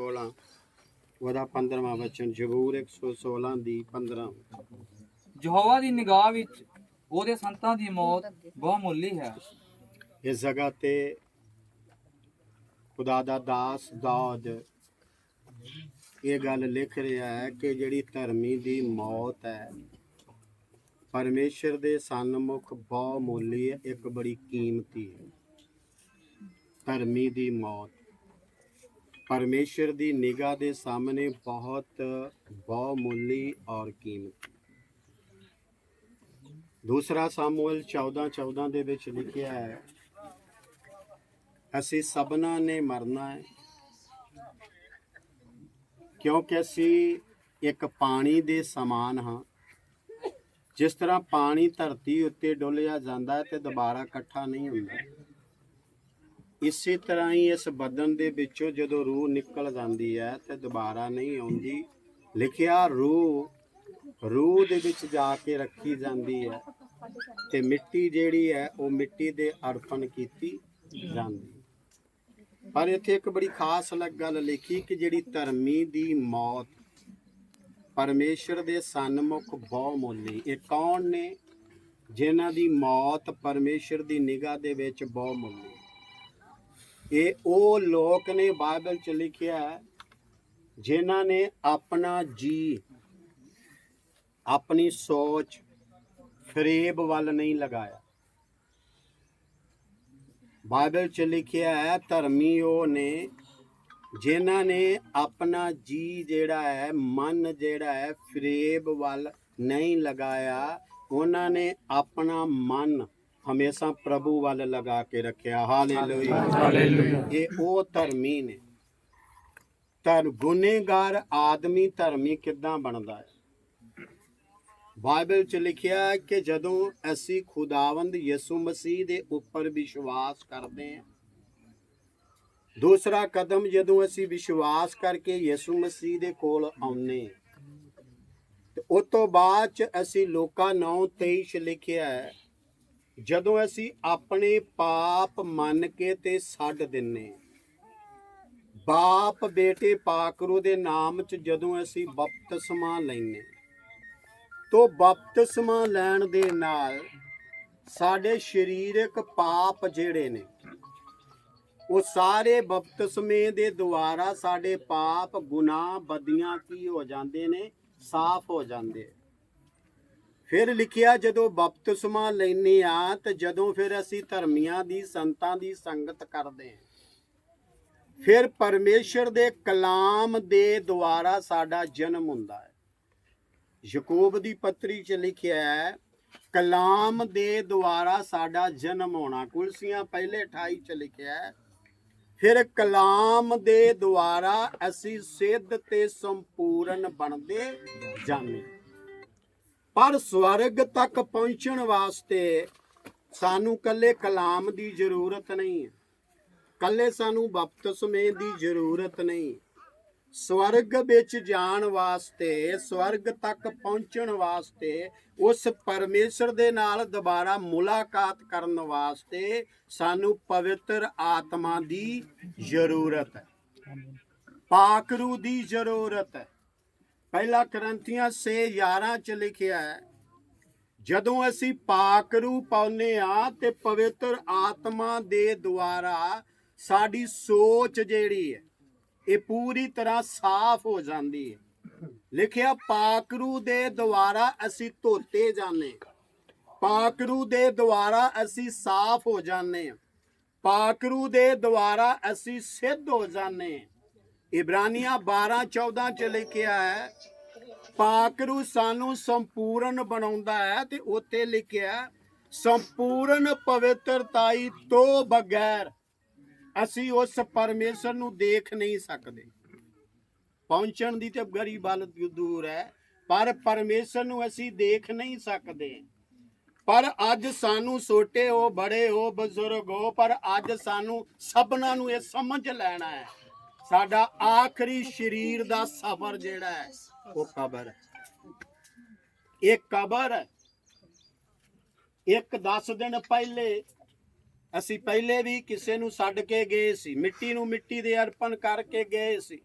116 ਉਹਦਾ 15ਵਾਂ ਵਚਨ ਜ਼ਬੂਰ 116 ਦੀ 15 ਯਹੋਵਾ ਦੀ ਨਿਗਾਹ ਵਿੱਚ ਉਹਦੇ ਸੰਤਾਂ ਦੀ ਮੌਤ ਬਹੁਮੁੱਲੀ ਹੈ ਇਸ ਜਗ੍ਹਾ ਤੇ ਖੁਦਾ ਦਾ ਦਾਸ ਦਾਦ ਇਹ ਗੱਲ ਲਿਖ ਰਿਹਾ ਹੈ ਕਿ ਜਿਹੜੀ ਧਰਮੀ ਦੀ ਮੌਤ ਹੈ ਪਰਮੇਸ਼ਰ ਦੇ ਸਨਮੁਖ ਬਹੁਮੁੱਲੀ ਹੈ ਇੱਕ ਬੜੀ ਕੀਮਤੀ ਹੈ। ਧਰਮੀ ਦੀ ਮੌਤ। ਪਰਮੇਸ਼ਰ ਦੀ ਨਿਗਾਹ ਦੇ ਸਾਹਮਣੇ ਬਹੁਤ ਬਹੁਮੁੱਲੀ ਔਰ ਕੀਮਤੀ। ਦੂਸਰਾ ਸਾਮੂਅਲ 14 14 ਦੇ ਵਿੱਚ ਲਿਖਿਆ ਹੈ, ਅਸੀਂ ਸਭਨਾ ਨੇ ਮਰਨਾ ਹੈ, ਕਿਉਂਕਿ ਅਸੀਂ ਇੱਕ ਪਾਣੀ ਦੇ ਸਮਾਨ ਹਾਂ। ਜਿਸ ਤਰ੍ਹਾਂ ਪਾਣੀ ਧਰਤੀ ਉੱਤੇ ਡੋਲਿਆ ਜਾਂਦਾ ਹੈ ਤੇ ਦੁਬਾਰਾ ਇਕੱਠਾ ਨਹੀਂ ਹੁੰਦਾ। ਇਸੇ ਤਰ੍ਹਾਂ ਹੀ ਇਸ ਬਦਨ ਦੇ ਵਿੱਚੋਂ ਜਦੋਂ ਰੂਹ ਨਿਕਲ ਜਾਂਦੀ ਹੈ ਤੇ ਦੁਬਾਰਾ ਨਹੀਂ ਆਉਂਦੀ, ਲਿਖਿਆ ਰੂਹ ਰੂਹ ਦੇ ਵਿੱਚ ਜਾ ਕੇ ਰੱਖੀ ਜਾਂਦੀ ਹੈ ਤੇ ਮਿੱਟੀ ਜਿਹੜੀ ਹੈ ਉਹ ਮਿੱਟੀ ਦੇ ਅਰਪਣ ਕੀਤੀ ਜਾਂਦੀ ਪਰ ਇੱਥੇ ਇੱਕ ਬੜੀ ਖਾਸ ਲੱਗ ਗੱਲ ਲਿਖੀ ਕਿ ਜਿਹੜੀ ਧਰਮੀ ਦੀ ਮੌਤ, ਪਰਮੇਸ਼ਰ ਦੇ ਸਨਮੁਖ ਬਹੁਮੁੱਲੀ ਇਹ ਕੌਣ ਨੇ? ਜਿਨ੍ਹਾਂ ਦੀ ਮੌਤ ਪਰਮੇਸ਼ਰ ਦੀ ਨਿਗਾਹ ਦੇ ਵਿੱਚ ਬਹੁਮੁੱਲੀ ਇਹ ਉਹ ਲੋਕ ਨੇ ਬਾਈਬਲ ਚ ਲਿਖਿਆ ਹੈ, ਜਿਨ੍ਹਾਂ ਨੇ ਆਪਣਾ ਜੀ ਆਪਣੀ ਸੋਚ ਫਰੇਬ ਵੱਲ ਨਹੀਂ ਲਗਾਇਆ। ਬਾਈਬਲ ਚ ਲਿਖਿਆ ਹੈ ਧਰਮੀ ਉਹ ਨੇ ਜਿਨ੍ਹਾਂ ਨੇ ਆਪਣਾ ਜੀ ਜਿਹੜਾ ਹੈ ਮਨ ਜਿਹੜਾ ਹੈ ਫਰੇਬ ਵੱਲ ਨਹੀਂ ਲਗਾਇਆ। ਉਹਨਾਂ ਨੇ ਆਪਣਾ ਮਨ ਹਮੇਸ਼ਾ ਪ੍ਰਭੂ ਵੱਲ ਲਗਾ ਕੇ ਰੱਖਿਆ। ਹਾਲੇਲੂਇਆ। ਹਾਲੇਲੂਇਆ। ਇਹ ਉਹ ਧਰਮੀ ਨੇ। ਧਰ ਗੁਨੇਗਾਰ ਆਦਮੀ ਧਰਮੀ ਕਿੱਦਾਂ ਬਣਦਾ ਹੈ? ਬਾਈਬਲ ਚ ਲਿਖਿਆ ਹੈ ਕਿ ਜਦੋਂ ਅਸੀਂ ਖੁਦਾਵੰਦ ਯਿਸੂ ਮਸੀਹ ਦੇ ਉੱਪਰ ਵਿਸ਼ਵਾਸ ਕਰਦੇ ਹਾਂ ਦੂਸਰਾ ਕਦਮ ਜਦੋਂ ਅਸੀਂ ਵਿਸ਼ਵਾਸ ਕਰਕੇ ਯਿਸੂ ਮਸੀਹ ਦੇ ਕੋਲ ਆਉਨੇ ਤੇ ਉਸ ਤੋਂ ਬਾਅਦ ਚ ਅਸੀਂ ਲੋਕਾਂ 9:23 ਚ ਲਿਖਿਆ ਹੈ ਜਦੋਂ ਅਸੀਂ ਆਪਣੇ ਪਾਪ ਮੰਨ ਕੇ ਤੇ ਛੱਡ ਦਿੰਨੇ ਬਾਪ ਬੇਟੇ ਪਾਕਰੂ ਦੇ ਨਾਮ ਚ ਜਦੋਂ ਅਸੀਂ ਬਪਤਿਸਮਾ ਲੈਨੇ ਤੋ ਬਪਤਿਸਮਾ ਲੈਣ ਦੇ ਨਾਲ ਸਾਡੇ ਸਰੀਰਕ ਪਾਪ ਜਿਹੜੇ ਨੇ, ਉਹ ਸਾਰੇ ਬਪਤਿਸਮੇ ਦੇ ਦੁਆਰਾ ਸਾਡੇ ਪਾਪ ਗੁਨਾਹ ਬਦੀਆਂ ਕੀ ਹੋ ਜਾਂਦੇ ਨੇ? ਸਾਫ਼ ਹੋ ਜਾਂਦੇ ਫਿਰ ਲਿਖਿਆ, ਜਦੋਂ ਬਪਤਿਸਮਾ ਲੈਨੇ ਆ, ਤੇ ਜਦੋਂ ਫਿਰ ਅਸੀਂ ਧਰਮੀਆਂ ਦੀ, ਸੰਤਾਂ ਦੀ ਸੰਗਤ ਕਰਦੇ ਹਾਂ। ਫਿਰ ਪਰਮੇਸ਼ਰ ਦੇ ਕਲਾਮ ਦੇ ਦੁਆਰਾ ਸਾਡਾ ਜਨਮ ਹੁੰਦਾ ਹੈ। ਯਕੂਬ ਦੀ ਪੱਤਰੀ 'ਚ ਲਿਖਿਆ ਹੈ, ਕਲਾਮ ਦੇ ਦੁਆਰਾ ਸਾਡਾ ਜਨਮ ਹੋਣਾ। ਕੁਲਸੀਆਂ ਪਹਿਲੇ 28 'ਚ ਲਿਖਿਆ ਹੈ, ਫਿਰ ਕਲਾਮ ਦੇ ਦੁਆਰਾ ਅਸੀਂ ਸਿੱਧ ਤੇ ਸੰਪੂਰਨ ਬਣਦੇ ਜਾਂਦੇ ਪਰ ਸਵਰਗ ਤੱਕ ਪਹੁੰਚਣ ਵਾਸਤੇ ਸਾਨੂੰ ਕੱਲੇ ਕਲਾਮ ਦੀ ਜ਼ਰੂਰਤ ਨਹੀਂ ਹੈ। ਕੱਲੇ ਸਾਨੂੰ ਬਪਤਿਸਮੇ ਦੀ ਜ਼ਰੂਰਤ ਨਹੀਂ ਸਵਰਗ ਵਿੱਚ ਜਾਣ ਵਾਸਤੇ, ਸਵਰਗ ਤੱਕ ਪਹੁੰਚਣ ਵਾਸਤੇ, ਉਸ ਪਰਮੇਸ਼ਰ ਦੇ ਨਾਲ ਦੁਬਾਰਾ ਮੁਲਾਕਾਤ ਕਰਨ ਵਾਸਤੇ ਸਾਨੂੰ ਪਵਿੱਤਰ ਆਤਮਾ ਦੀ ਜ਼ਰੂਰਤ ਹੈ। ਪਾਕ ਰੂਹ ਦੀ ਜ਼ਰੂਰਤ ਹੈ। ਪਹਿਲਾ ਕਰੰਥੀਆਂ ਸੇ 11 ਚ ਲਿਖਿਆ ਹੈ, ਜਦੋਂ ਅਸੀਂ ਪਾਕ ਰੂਹ ਪਾਉਨੇ ਆ ਤੇ ਪਵਿੱਤਰ ਆਤਮਾ ਦੇ ਦੁਆਰਾ ਸਾਡੀ ਸੋਚ ਜਿਹੜੀ ਹੈ, ਇਹ ਪੂਰੀ ਤਰ੍ਹਾਂ ਸਾਫ਼ ਹੋ ਜਾਂਦੀ ਹੈ। ਲਿਖਿਆ ਪਾਕਰੂ ਦੇ ਦੁਆਰਾ ਅਸੀਂ ਧੋਤੇ ਜਾਂਦੇ ਪਾਕਰੂ ਦੇ ਦੁਆਰਾ ਅਸੀਂ ਸਾਫ਼ ਹੋ ਜਾਂਦੇ ਹਾਂ। ਪਾਕਰੂ ਦੇ ਦੁਆਰਾ ਅਸੀਂ ਸਿੱਧ ਹੋ ਜਾਂਦੇ ਹਾਂ। ਇਬਰਾਨੀਆਂ 12 14 ਚ ਲਿਖਿਆ ਹੈ ਪਾਕਰੂ ਸਾਨੂੰ ਸੰਪੂਰਨ ਬਣਾਉਂਦਾ ਹੈ ਤੇ ਉੱਤੇ ਲਿਖਿਆ ਸੰਪੂਰਨ ਪਵਿੱਤਰਤਾਈ ਤੋਂ ਬਗੈਰ ਅਸੀਂ ਉਸ ਪਰਮੇਸ਼ਰ ਨੂੰ ਦੇਖ ਨਹੀਂ ਸਕਦੇ। ਪਹੁੰਚਣ ਦੀ ਤੇ ਗਰੀਬ ਹਾਲਤ ਦੂਰ ਹੈ, ਪਰ ਪਰਮੇਸ਼ਰ ਨੂੰ ਅਸੀਂ ਦੇਖ ਨਹੀਂ ਸਕਦੇ। ਪਰ ਅੱਜ ਸਾਨੂੰ ਛੋਟੇ ਹੋ, ਬੜੇ ਹੋ, ਬਜ਼ੁਰਗ ਹੋ, ਪਰ ਅੱਜ ਸਾਨੂੰ ਸਭਨਾਂ ਨੂੰ ਇਹ ਸਮਝ ਲੈਣਾ ਹੈ। ਸਾਡਾ ਆਖਰੀ ਸਰੀਰ ਦਾ ਸਫ਼ਰ ਜਿਹੜਾ ਹੈ, ਉਹ ਕਬਰ ਹੈ। ਇਹ ਕਬਰ ਹੈ। ਇੱਕ 10 ਦਿਨ ਪਹਿਲੇ ਅਸੀਂ ਪਹਿਲੇ ਵੀ ਕਿਸੇ ਨੂੰ ਛੱਡ ਕੇ ਗਏ ਸੀ, ਮਿੱਟੀ ਨੂੰ ਮਿੱਟੀ ਦੇ ਅਰਪਣ ਕਰਕੇ ਗਏ ਸੀ।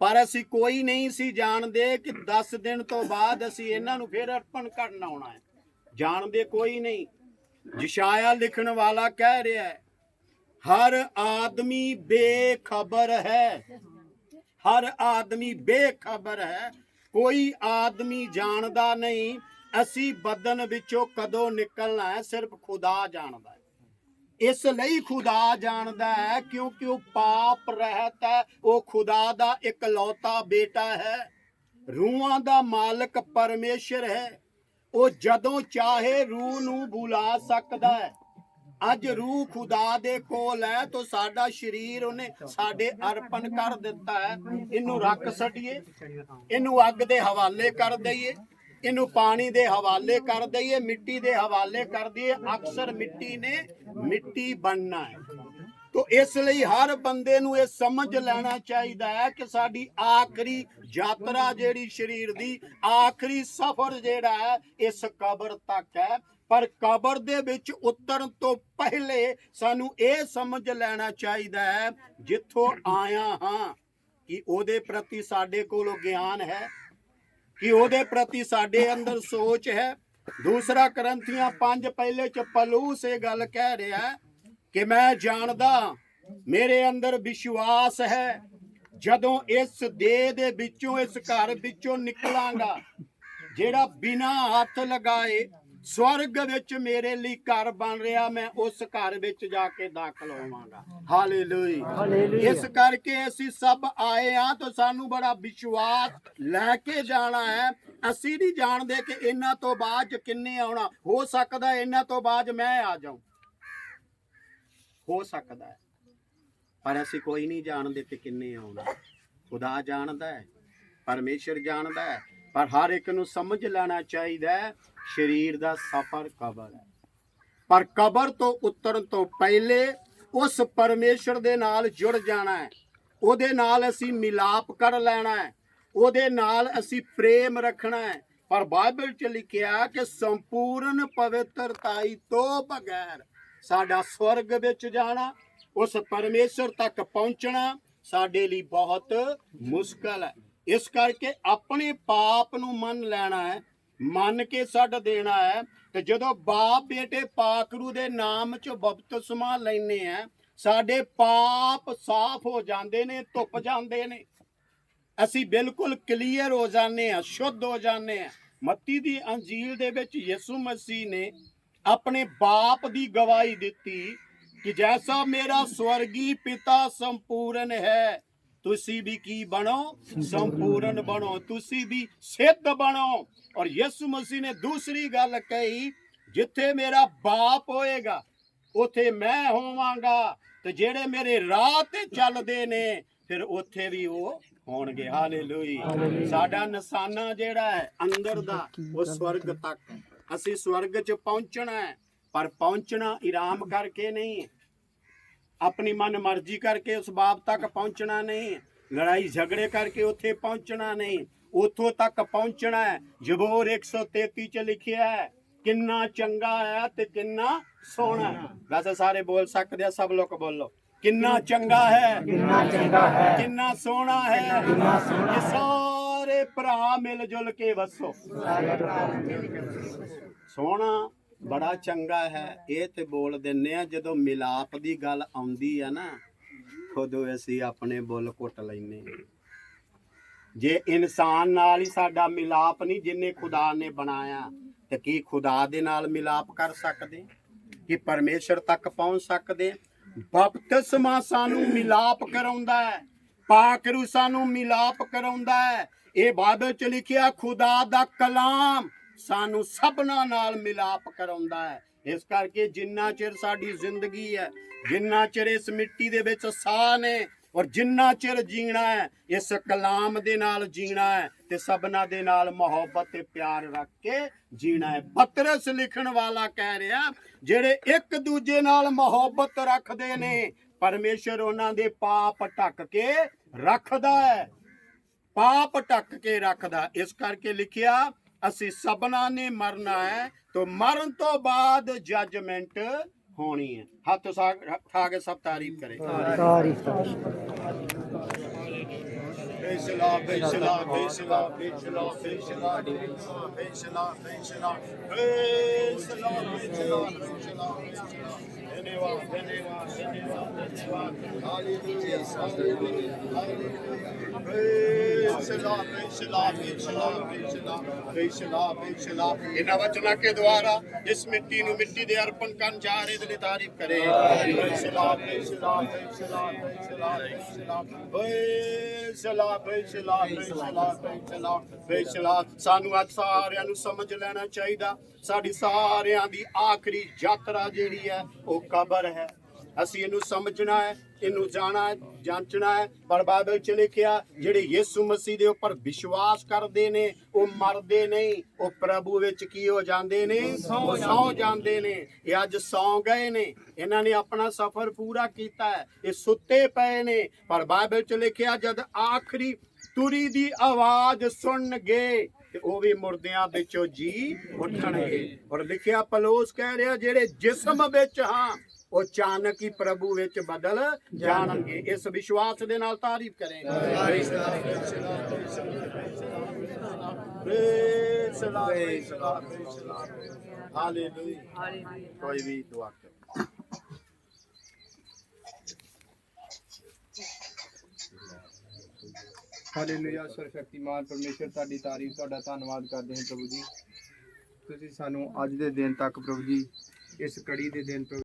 ਪਰ ਅਸੀਂ ਕੋਈ ਨਹੀਂ ਸੀ ਜਾਣਦੇ ਕਿ 10 ਦਿਨ ਤੋਂ ਬਾਅਦ ਅਸੀਂ ਇਹਨਾਂ ਨੂੰ ਫਿਰ ਅਰਪਣ ਕਰਨ ਆਉਣਾ ਹੈ। ਜਾਣਦੇ ਕੋਈ ਨਹੀਂ। ਜਿਸ਼ਾਇਆ ਲਿਖਣ ਵਾਲਾ ਕਹਿ ਰਿਹਾ ਹੈ ਹਰ ਆਦਮੀ ਬੇਖਬਰ ਹੈ। ਹਰ ਆਦਮੀ ਬੇਖਬਰ ਹੈ। ਕੋਈ ਆਦਮੀ ਜਾਣਦਾ ਨਹੀਂ, ਅਸੀਂ ਬਦਨ ਵਿੱਚੋਂ ਕਦੋਂ ਨਿਕਲਣਾ ਹੈ, ਸਿਰਫ ਖੁਦਾ ਜਾਣਦਾ ਹੈ। ਇਸ ਲਈ ਖੁਦਾ ਜਾਣਦਾ ਹੈ, ਕਿਉਂਕਿ ਉਹ ਪਾਪ ਰਹਿਤ ਹੈ। ਉਹ ਖੁਦਾ ਦਾ ਇਕਲੌਤਾ ਬੇਟਾ ਹੈ। ਰੂਹਾਂ ਦਾ ਮਾਲਕ ਪਰਮੇਸ਼ਰ ਹੈ। ਉਹ ਜਦੋਂ ਚਾਹੇ ਰੂਹ ਨੂੰ ਬੁਲਾ ਸਕਦਾ ਹੈ। ਅੱਜ ਰੂਹ ਖੁਦਾ ਦੇ ਕੋਲ ਹੈ ਤਾਂ ਸਾਡਾ ਸਰੀਰ ਉਹਨੇ ਸਾਡੇ ਅਰਪਣ ਕਰ ਦਿੱਤਾ ਹੈ। ਇਹਨੂੰ ਰੱਖ ਛੱਡੀਏ। ਇਹਨੂੰ ਅੱਗ ਦੇ ਹਵਾਲੇ ਕਰ ਦਈਏ। ਇਹਨੂੰ ਪਾਣੀ ਦੇ ਹਵਾਲੇ ਕਰ ਦਈਏ। ਮਿੱਟੀ ਦੇ ਹਵਾਲੇ ਕਰ ਦਈਏ। ਅਕਸਰ ਮਿੱਟੀ ਨੇ ਮਿੱਟੀ ਬਣਨਾ ਹੈ। ਤੋ ਇਸ ਲਈ ਹਰ ਬੰਦੇ ਨੂੰ ਇਹ ਸਮਝ ਲੈਣਾ ਚਾਹੀਦਾ ਹੈ ਕਿ ਸਾਡੀ ਆਖਰੀ ਯਾਤਰਾ ਜਿਹੜੀ ਸਰੀਰ ਦੀ, ਆਖਰੀ ਸਫ਼ਰ ਜਿਹੜਾ ਹੈ, ਇਸ ਕਬਰ ਤੱਕ ਹੈ। ਪਰ ਕਬਰ ਦੇ ਵਿੱਚ ਉਤਰਨ ਤੋਂ ਪਹਿਲੇ ਸਾਨੂੰ ਇਹ ਸਮਝ ਲੈਣਾ ਚਾਹੀਦਾ ਹੈ, ਜਿੱਥੋਂ ਆਇਆ ਹਾਂ ਕਿ ਉਹਦੇ ਪ੍ਰਤੀ ਸਾਡੇ ਕੋਲ ਗਿਆਨ ਹੈ, ਕਿ ਉਹਦੇ ਪ੍ਰਤੀ ਸਾਡੇ ਅੰਦਰ ਸੋਚ ਹੈ। ਦੂਸਰਾ ਕਰੰਥੀਆਂ 5 ਪਹਿਲੇ ਚ ਪਲੂਸ ਇਹ ਗੱਲ ਕਹਿ ਰਿਹਾ ਕਿ ਮੈਂ ਜਾਣਦਾ ਮੇਰੇ ਅੰਦਰ ਵਿਸ਼ਵਾਸ ਹੈ, ਜਦੋਂ ਇਸ ਦੇਹ ਦੇ ਵਿੱਚੋਂ, ਇਸ ਘਰ ਵਿੱਚੋਂ ਨਿਕਲਾਂਗਾ, ਜਿਹੜਾ ਬਿਨਾ ਹੱਥ ਲਗਾਏ ਸਵਰਗ ਵਿੱਚ ਮੇਰੇ ਲਈ ਘਰ ਬਣ ਰਿਹਾ, ਮੈਂ ਉਸ ਘਰ ਵਿੱਚ ਜਾ ਕੇ ਦਾਖਲ ਹੋਵਾਂਗਾ। ਹਾਲੇਲੂਇਆ ਇਸ ਕਰਕੇ ਅਸੀਂ ਸਭ ਆਏ ਆ ਤਾਂ ਸਾਨੂੰ ਬੜਾ ਵਿਸ਼ਵਾਸ ਲੈ ਕੇ ਜਾਣਾ ਹੈ। ਅਸੀਂ ਨਹੀਂ ਜਾਣਦੇ ਕਿ ਇਹਨਾਂ ਤੋਂ ਬਾਅਦ ਕਿੰਨੇ ਆਉਣਾ। ਹੋ ਸਕਦਾ ਇਹਨਾਂ ਤੋਂ ਬਾਅਦ ਮੈਂ ਆ ਜਾਉਂ ਹੋ ਸਕਦਾ ਹੈ। ਪਰ ਅਸੀਂ ਕੋਈ ਨਹੀਂ ਜਾਣਦੇ ਕਿ ਕਿੰਨੇ ਆਉਣਾ। ਖੁਦਾ ਜਾਣਦਾ ਹੈ, ਪਰਮੇਸ਼ਰ ਜਾਣਦਾ ਹੈ। ਪਰ ਹਰ ਇੱਕ ਨੂੰ ਸਮਝ ਲੈਣਾ ਚਾਹੀਦਾ ਹੈ ਸਰੀਰ ਦਾ ਸਫ਼ਰ ਕਬਰ ਹੈ। ਪਰ ਕਬਰ ਤੋਂ ਉਤਰਨ ਤੋਂ ਪਹਿਲੇ ਉਸ ਪਰਮੇਸ਼ਰ ਦੇ ਨਾਲ ਜੁੜ ਜਾਣਾ ਹੈ। ਉਹਦੇ ਨਾਲ ਅਸੀਂ ਮਿਲਾਪ ਕਰ ਲੈਣਾ ਹੈ। ਉਹਦੇ ਨਾਲ ਅਸੀਂ ਪ੍ਰੇਮ ਰੱਖਣਾ ਹੈ। ਪਰ ਬਾਈਬਲ 'ਚ ਲਿਖਿਆ ਕਿ ਸੰਪੂਰਨ ਪਵਿੱਤਰਤਾਈ ਤੋਂ ਬਗੈਰ ਸਾਡਾ ਸਵਰਗ ਵਿੱਚ ਜਾਣਾ, ਉਸ ਪਰਮੇਸ਼ਰ ਤੱਕ ਪਹੁੰਚਣਾ ਸਾਡੇ ਲਈ ਬਹੁਤ ਮੁਸ਼ਕਲ ਹੈ। ਇਸ ਕਰਕੇ ਆਪਣੇ ਪਾਪ ਨੂੰ ਮੰਨ ਲੈਣਾ ਹੈ। ਮੰਨ ਕੇ ਛੱਡ ਦੇਣਾ ਹੈ ਤੇ ਜਦੋਂ ਬਾਪ ਬੇਟੇ ਪਾਕਰੂ ਦੇ ਨਾਮ ਚ ਬਪਤਿਸਮਾ ਲੈਨੇ ਆ, ਸਾਡੇ ਪਾਪ ਸਾਫ਼ ਹੋ ਜਾਂਦੇ ਨੇ, ਧੁੱਪ ਜਾਂਦੇ ਨੇ। ਅਸੀਂ ਬਿਲਕੁਲ ਕਲੀਅਰ ਹੋ ਜਾਂਦੇ ਆ, ਸ਼ੁੱਧ ਹੋ ਜਾਂਦੇ ਆ। ਮੱਤੀ ਦੀ ਅੰਜੀਲ ਦੇ ਵਿੱਚ ਯਿਸੂ ਮਸੀਹ ਨੇ ਆਪਣੇ ਬਾਪ ਦੀ ਗਵਾਹੀ ਦਿੱਤੀ ਕਿ ਜੈਸਾ ਮੇਰਾ ਸਵਰਗੀ ਪਿਤਾ ਸੰਪੂਰਨ ਹੈ ਤੁਸੀਂ ਵੀ ਕੀ ਬਣੋ? ਸੰਪੂਰਨ ਬਣੋ। ਤੁਸੀਂ ਵੀ ਸਿੱਧ ਬਣੋ। ਔਰ ਯਿਸੂ ਮਸੀਹ ਨੇ ਦੂਸਰੀ ਗੱਲ ਕਹੀ ਜਿੱਥੇ ਮੇਰਾ ਬਾਪ ਹੋਏਗਾ ਉਥੇ ਮੈਂ ਹੋਵਾਂਗਾ। ਤੇ ਜਿਹੜੇ ਮੇਰੇ ਰਾਹ ਤੇ ਚੱਲਦੇ ਨੇ ਫਿਰ ਉੱਥੇ ਵੀ ਉਹ ਹੋਣਗੇ। ਹਾਲੇਲੂਇਆ। ਸਾਡਾ ਨਿਸ਼ਾਨਾ ਜਿਹੜਾ ਹੈ ਅੰਦਰ ਦਾ ਉਹ ਸਵਰਗ ਤੱਕ। ਅਸੀਂ ਸਵਰਗ 'ਚ ਪਹੁੰਚਣਾ ਹੈ ਪਰ ਪਹੁੰਚਣਾ ਇਰਾਮ ਕਰਕੇ ਨਹੀਂ ਆਪਣੀ ਮਨ ਮਰਜ਼ੀ ਕਰਕੇ ਉਸ ਬਾਪ ਤੱਕ ਪਹੁੰਚਣਾ ਨਹੀਂ। ਲੜਾਈ ਝਗੜੇ ਕਰਕੇ ਉੱਥੇ ਪਹੁੰਚਣਾ ਨਹੀਂ। ਉੱਥੋਂ ਤੱਕ ਪਹੁੰਚਣਾ ਹੈ। ਜਬੋਰ 133 ਚ ਲਿਖਿਆ ਹੈ ਕਿੰਨਾ ਚੰਗਾ ਹੈ ਤੇ ਕਿੰਨਾ ਸੋਹਣਾ ਹੈ। ਵੈਸੇ ਸਾਰੇ ਬੋਲ ਸਕਦੇ ਆ ਸਭ ਲੋਕ ਬੋਲੋ। ਕਿੰਨਾ ਚੰਗਾ ਹੈ ਕਿੰਨਾ ਚੰਗਾ ਹੈ। ਕਿੰਨਾ ਸੋਹਣਾ ਹੈ। ਕਿੰਨਾ ਸੋਹਣਾ ਸਾਰੇ ਭਰਾ ਮਿਲ ਜੁਲ ਕੇ ਵਸੋ। ਸੋਹਣਾ ਬੜਾ ਚੰਗਾ ਹੈ। ਇਹ ਤੇ ਬੋਲ ਦਿੰਨੇ ਆ, ਜਦੋਂ ਮਿਲਾਪ ਦੀ ਗੱਲ ਆਉਂਦੀ ਆ ਨਾ ਖੁਦ ਅਸੀਂ ਆਪਣੇ ਬੁੱਲ ਘੁੱਟ ਲੈਨੇ ਜੇ ਇਨਸਾਨ ਨਾਲ ਹੀ ਸਾਡਾ ਮਿਲਾਪ ਨਹੀਂ, ਜਿੰਨੇ ਖੁਦਾ ਨੇ ਬਣਾਇਆ, ਤੇ ਕੀ ਖੁਦਾ ਦੇ ਨਾਲ ਮਿਲਾਪ ਕਰ ਸਕਦੇ? ਕਿ ਪਰਮੇਸ਼ਰ ਤੱਕ ਪਹੁੰਚ ਸਕਦੇ? ਬਪਤਿਸਮਾ ਸਾਨੂੰ ਮਿਲਾਪ ਕਰਾਉਂਦਾ ਹੈ। ਪਾਕਰੂ ਸਾਨੂੰ ਮਿਲਾਪ ਕਰਾਉਂਦਾ ਹੈ। ਇਹ ਬਾਈਬਲ ਚ ਲਿਖਿਆ, ਖੁਦਾ ਦਾ ਕਲਾਮ। ਸਾਨੂੰ ਸਭਨਾਂ ਨਾਲ ਮਿਲਾਪ ਕਰਾਉਂਦਾ ਹੈ। ਇਸ ਕਰਕੇ ਜਿੰਨਾ ਚਿਰ ਸਾਡੀ ਜ਼ਿੰਦਗੀ ਹੈ, ਜਿੰਨਾ ਚਿਰ ਇਸ ਮਿੱਟੀ ਦੇ ਵਿੱਚ ਸਾਹ ਨੇ ਔਰ ਜਿੰਨਾ ਚਿਰ ਜੀਣਾ ਹੈ, ਇਸ ਕਲਾਮ ਦੇ ਨਾਲ ਜੀਣਾ ਹੈ ਤੇ ਸਭਨਾ ਦੇ ਨਾਲ ਮੁਹੱਬਤ ਤੇ ਪਿਆਰ ਰੱਖ ਕੇ ਜੀਣਾ ਹੈ। ਪਤਰਸ ਲਿਖਣ ਵਾਲਾ ਕਹਿ ਰਿਹਾ, ਜਿਹੜੇ ਇੱਕ ਦੂਜੇ ਨਾਲ ਮੁਹੱਬਤ ਰੱਖਦੇ ਨੇ, ਪਰਮੇਸ਼ਰ ਉਹਨਾਂ ਦੇ ਪਾਪ ਢੱਕ ਕੇ ਰੱਖਦਾ ਹੈ। ਪਾਪ ਢੱਕ ਕੇ ਰੱਖਦਾ। ਇਸ ਕਰਕੇ ਲਿਖਿਆ ਅਸੀਂ ਸਭਨਾਂ ਨੇ ਮਰਨਾ ਹੈ ਤੋਂ ਮਰਨ ਤੋਂ ਬਾਅਦ ਜੱਜਮੈਂਟ ਹੋਣੀ ਹੈ। ਹੱਥ ਉਠਾ ਕੇ ਸਭ ਤਾਰੀਫ ਕਰੇ। ਤਾਰੀਫ ਫੈਸਲਾ ਫੈਸਲਾ ਫੈਸਲਾ ਫੈਸਲਾ ਫੈਸਲਾ ਧੰਨਵਾਦ ਧੰਨਵਾਦ ਹਾਲੇਲੂਇਆ ਹਾਲੇਲੂਇਆ ਫੈਸਲਾ ਫੈਸਲਾ ਫੈਸਲਾ ਫੈਸਲਾ ਫੈਸਲਾ ਫੈਸਲਾ ਇਹਨਾਂ ਵਚਨਾਂ ਕੇ ਦੁਆਰਾ ਇਸ ਮਿੱਟੀ ਨੂੰ ਮਿੱਟੀ ਦੇ ਅਰਪਣ ਕਰਨ ਜਾ ਰਹੇ ਦੇ ਲਈ ਤਾਰੀਫ ਕਰੇ। ਫੈਸਲਾ ਫੈਸਲਾ ਫੈਸਲਾ ਫੈਸਲਾ ਫੈਸਲਾ ਫੈਸਲਾ ਫੈਸਲਾ ਫੈਸਲਾ ਫੈਸਲਾ ਫੈਸਲਾ ਸਾਨੂੰ ਅੱਜ ਸਾਰਿਆਂ ਨੂੰ ਸਮਝ ਲੈਣਾ ਚਾਹੀਦਾ। ਸਾਡੀ ਸਾਰਿਆਂ ਦੀ ਆਖਰੀ ਯਾਤਰਾ ਜਿਹੜੀ ਹੈ, ਉਹ ਕਬਰ ਹੈ। ਅਸੀਂ ਇਹਨੂੰ ਸਮਝਣਾ ਹੈ ਇਹਨੂੰ ਜਾਣਾ ਹੈ ਜਾਂਚਣਾ ਹੈ। ਪਰ ਬਾਈਬਲ ਚ ਲਿਖਿਆ ਜਿਹੜੇ ਯੀਸੂ ਮਸੀਹ ਦੇ ਉੱਪਰ ਵਿਸ਼ਵਾਸ ਕਰਦੇ ਨੇ ਉਹ ਮਰਦੇ ਨਹੀਂ ਉਹ ਪ੍ਰਭੂ ਵਿੱਚ ਕੀ ਹੋ ਜਾਂਦੇ ਨੇ? ਸੌ ਜਾਂਦੇ ਨੇ। ਇਹ ਅੱਜ ਸੌ ਗਏ ਨੇ। ਇਹਨਾਂ ਨੇ ਆਪਣਾ ਸਫ਼ਰ ਪੂਰਾ ਕੀਤਾ ਹੈ। ਇਹ ਸੁੱਤੇ ਪਏ ਨੇ। ਪਰ ਬਾਈਬਲ ਚ ਲਿਖਿਆ ਜਦ ਆਖਰੀ ਤੁਰੀ ਦੀ ਆਵਾਜ਼ ਸੁਣਨਗੇ ਤੇ ਉਹ ਵੀ ਮੁਰਦਿਆਂ ਵਿੱਚੋਂ ਜੀ ਉੱਠਣਗੇ। ਔਰ ਲਿਖਿਆ ਪਲੋਸ ਕਹਿ ਰਿਹਾ ਜਿਹੜੇ ਜਿਸਮ ਵਿੱਚ ਹਾਂ ਉਹ ਅਚਾਨਕ ਹੀ ਪ੍ਰਭੂ ਵਿੱਚ ਬਦਲ ਜਾਣਗੇ। ਇਸ ਵਿਸ਼ਵਾਸ ਦੇ ਨਾਲ ਤਾਰੀਫ ਕਰੇਗਾ ਹਾਲੇਲੂਇਆ। ਕੋਈ ਵੀ ਦੁਆ ਕਰੋ। ਹਾਲੇਲੂਇਆ ਸਰਵਸ਼ਕਤੀਮਾਨ ਪਰਮੇਸ਼ਰ ਤੁਹਾਡੀ ਤਾਰੀਫ ਤੁਹਾਡਾ ਧੰਨਵਾਦ ਕਰਦੇ ਹਾਂ ਪ੍ਰਭੂ ਜੀ। ਤੁਸੀਂ ਸਾਨੂੰ ਅੱਜ ਦੇ ਦਿਨ ਤੱਕ ਪ੍ਰਭੂ ਜੀ ਇਸ ਕੜੀ ਦੇ ਦਿਨ